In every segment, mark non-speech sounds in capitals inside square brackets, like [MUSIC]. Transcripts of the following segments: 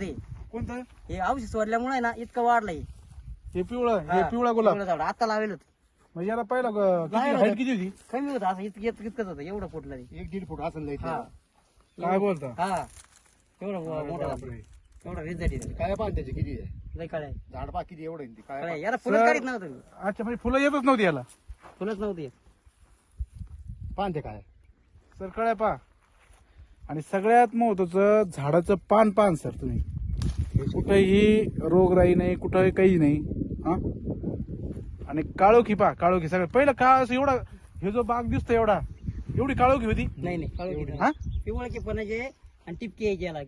ते कोणतं? हे औषध सोडल्यामुळे आहे ना इतकं वाढलंय. हे पिवळं हे पिवळा गुलाब. झाड. आता लावेल होतं. मग याला पहिला ग- किती लावेल हाईट होतं. किती होती? कमी होतं असं इतकं इतकं- इतकंच होतं. एवढं फुटलं ते. एक दीड फूट असं लय हा. काय बोलता? हा. एवढं मोठं. बापरे. एवढं रिझल्ट काय पान त्याचे किती आहे? लय कळ्या झाड पा किती एवढं आहे ते? काय कळ्या याला फुलंच काढीत नव्हतं मी. अच्छा म्हणजे फुलं येतच नव्हती याला. फुलंच नव्हती. येत. पान ते काय? सर कळ्या पा. आणि सगळ्यात महत्वाचं झाडाचं पान पान सर तुम्ही. कुठेही रोगराई नाही कुठंही काही नाही हा? आणि काळोखी पा काळोखी. सगळं पहिलं का असं एवढा हे जो बाग दिसतो एवढा एवढी काळोखी होती? नाही नाही काळोखी हा नाही. पिवळकी पणाचे आणि टिपकी यायची याला.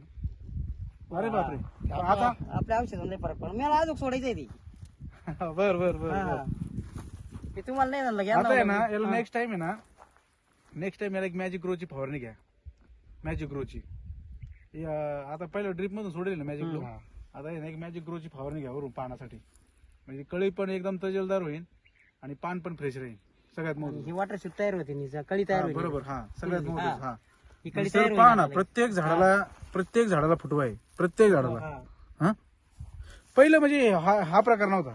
अरे बापरे. आता? आपल्या औषधाला लय फरक पडला. मला अजून सोडायचंय ती. [LAUGHS] बर बर बर हा. ते तुम्हाला नाही झालं आता आहे ना याला नेक्स्ट टाइम आहे ना नेक्स्ट टाइम याला एक मॅजिक ग्रोची फवारणी घ्या. मॅजिक ग्रोची आता पहिलं ड्रिप मधून सोडेल ना मॅजिक ग्रो हा. आता आहे ना एक मॅजिक ग्रोची फवारणी घ्या वरून पानासाठी. म्हणजे कळी पण एकदम तजेलदार होईल आणि पान पण फ्रेश राहील. सगळ्यात महत्वाचं. ही वॉटर शूट तयार होते नि कळी तयार हा, होते बरोबर. हा सगळ्यात हा. महत्वाचं. हा. ही. कळी सर तयार पहा ना प्रत्येक झाडाला प्रत्येक झाडाला फुटवा आहे. प्रत्येक झाडाला. हा. हा? पहिलं म्हणजे हा हा प्रकार नव्हता.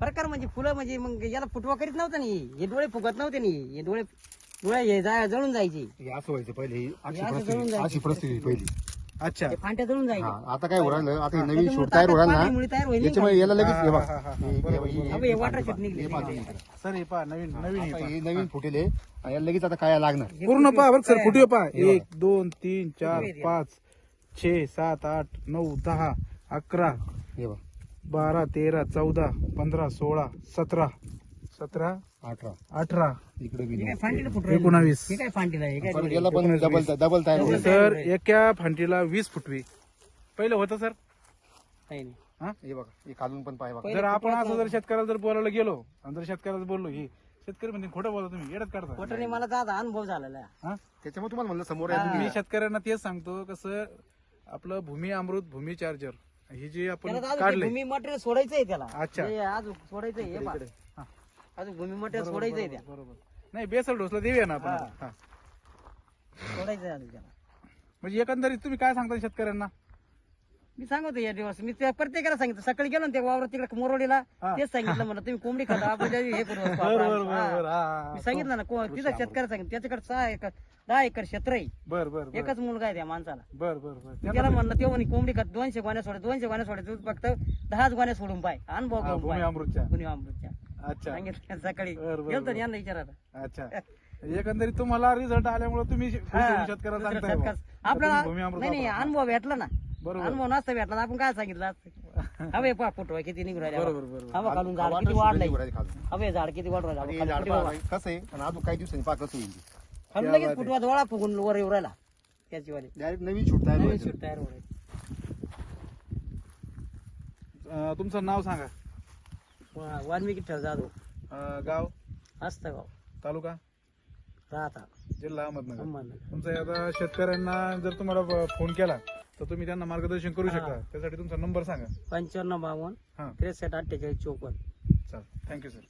प्रकार म्हणजे फुलं म्हणजे मग याला फुटवा करीत नव्हतं नी. हे डोळे फुगत नव्हते नी. हे डोळे हे जळून जायचे. हे असं व्हायचं पहिले ही अशी हे परिस्थिती जळून अशी परिस्थिती पहिली. अच्छा. ते फांट्या जळून जायचे हा आता काय उरायलं आता हे नवीन शूट तयार ताकद उरायला पाण्यामुळे तयार होईल ना याच्यामुळे याला लगेच हे बघ. हा, हा, हा, हे- हे- हे- हे हे water shoot निघली. हे. सर हे पहा नवीन नवीन हे आता पहा. हे नवीन फुटेले आणि याला लगेच आता काय लागणार? पूर्ण पहा बरं सर पहा. हे एक दोन तीन चार पाच छे सात आठ नऊ दहा अकरा हे बघ. बारा तेरा चौदा पंधरा सोळा सतरा सतरा अठरा. अठरा. इकडे? एकोणावीस. हे काय फांटीला हे काय परत याला पण डबल डबल तयार होईल. सर एका फांटीला वीस फुटवी. पहिलं होतं सर. हा? हे बघा हे खालून पण पाय बघा. पहिले जर आपण असं जर शेतकऱ्याला जर बोलायला गेलो आणि जर शेतकऱ्याला बोललो ही शेतकरी म्हणजे खोटं बोलता तुम्ही येडत काढता. खोटं नाही मला आता अनुभव झालेला आहे. हा? त्याच्यामुळे तुम्हाला म्हणलं समोर. आहे. मी शेतकऱ्यांना तेच सांगतो कसं आपलं भूमी अमृत भूमी चार्जर ही जी आपण काढले भूमी मटेरियल सोडायचंय त्याला. अच्छा. हे अजून अजून भूमी मटेरियल सोडायचंय त्या. बरोबर. नाही बेसल डोसला देऊया ना आपण. हा. आता. हा. सोडायचंय अजून त्याला. म्हणजे एकंदरीत तुम्ही काय सांगता शेतकऱ्यांना? मी सांगतो या दिवस. मी त्या प्रत्येकाला सांगितलं. सकाळी गेलो ना त्या वावरात तिकडे मोरोडीला हा. तेच सांगितलं म्हणलं तुम्ही कोंबडी खाता [LAUGHS] [LAUGHS] आपण त्या हे करू वापरा. बरोबर. बरोबर मी. सांगितलं ना को- तिथं शेतकऱ्याला सांगितलं त्याच्याकडे सहा एकर दहा एकर क्षेत्र आहे. बर बर बर. एकच मुलगा आहे त्या माणसाला. बर बर बर. मी त्याला म्हणलं तेव्हा म्हणे कोंबडी खात दोनशे गोण्या सोडा दोनशे गोण्या सोडा तू फक्त दहाच गोण्या सोडून पाय. अनुभव हा, घेऊन भूमी पाय. अमृतच्या. अमृतच्या. अच्छा. सांगितलं सकाळी. बरं, बरं, गेलतो बरं. यांना विचारायला. अच्छा. [LAUGHS] एकंदरीत तुम्हाला रिझल्ट आल्यामुळे तुम्ही खुश. होऊन शेतकऱ्याला दुसरं सांगताय बुवा. शेतकऱ्याचं- आपल्याला भूमी अमृत नाही नाही वापरा. अनुभव भेटला ना. बरोबर. अनुभव नसता भेटला तर आपण काय सांगितलं असतं [LAUGHS] हवे पहा फुटवा किती निघून राहिले. बरोबर बरोबर. हवा खालून झाड किती वाढलंय. हवे झाड किती वाढ राहिला? पहा, कसं आहे आणि अजून काही दिवसांनी पहा कसं होईल खालून लगेच फुटवा डोळा फुगून वर येऊ राहिला. त्याची वाली डायरेक्ट नवीन शूट तयार नवीन व्हायचं. तयार अं, तुमचं नाव सांगा. वाल्मिकी ठेव जाधव. अं, गाव? असतं गाव तालुका? राहता. जिल्हा अहमदनगर. अहमदनगर. तुमचा आता शेतकऱ्यांना जर तुम्हाला ब- फोन केला तर तुम्ही त्यांना मार्गदर्शन करू. शकता. त्यासाठी तुमचा नंबर सांगा. पंच्याण्णव बावन्न हा. त्रेसष्ट अठ्ठेचाळीस चोपन्न. चालेल. Thank you sir